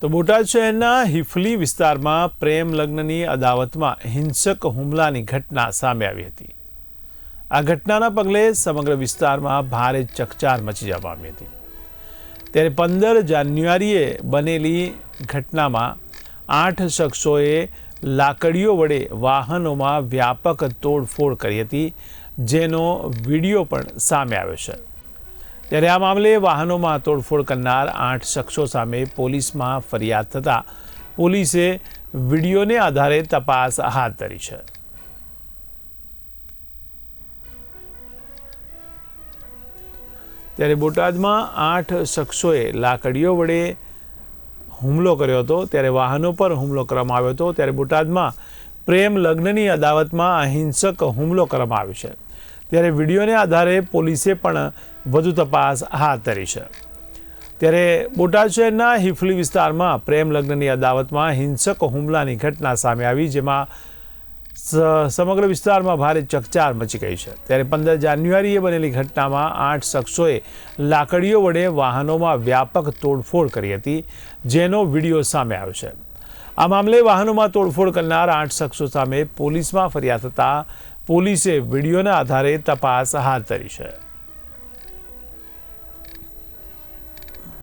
તો બોટાદ શહેરના હિફલી વિસ્તારમાં પ્રેમ લગ્નની અદાવતમાં હિંસક હુમલાની ઘટના સામે આવી હતી. આ ઘટનાના પગલે સમગ્ર વિસ્તારમાં ભારે ચકચાર મચી જવા પામી હતી. ત્યારે પંદર જાન્યુઆરીએ બનેલી ઘટનામાં આઠ શખ્સોએ લાકડીઓ વડે વાહનોમાં વ્યાપક તોડફોડ કરી હતી, જેનો વીડિયો પણ સામે આવ્યો છે. ત્યારે આ મામલે વાહનોમાં તોડફોડ કરનાર આઠ શખ્સો સામે પોલીસમાં ફરિયાદ થતાં પોલીસે વિડીયોને આધારે તપાસ હાથ ધરી છે. ત્યારે બોટાદમાં આઠ શખ્સોએ લાકડીઓ વડે હુમલો કર્યો હતો. ત્યારે વાહનો પર હુમલો કરવામાં આવ્યો હતો. ત્યારે બોટાદમાં પ્રેમ લગ્નની અદાવતમાં અહિંસક હુમલો કરવામાં આવ્યો છે. ત્યારે વિડીયોને આધારે પોલીસે પણ વધુ તપાસ હાથ ધરી છે. ત્યારે બોટાદ શહેરના હિફલી વિસ્તારમાં પ્રેમ લગ્નની અદાવતમાં હિંસક હુમલાની ઘટના સામે આવી, જેમાં સમગ્ર વિસ્તારમાં ભારે ચકચાર મચી ગઈ છે. ત્યારે પંદર જાન્યુઆરીએ બનેલી ઘટનામાં આઠ શખ્સોએ લાકડીઓ વડે વાહનોમાં વ્યાપક તોડફોડ કરી હતી, જેનો વીડિયો સામે આવ્યો છે. આ મામલે વાહનોમાં તોડફોડ કરનાર આઠ શખ્સો સામે પોલીસમાં ફરિયાદ થતાં પોલીસે વિડીયોના આધારે તપાસ હાથ ધરી છે.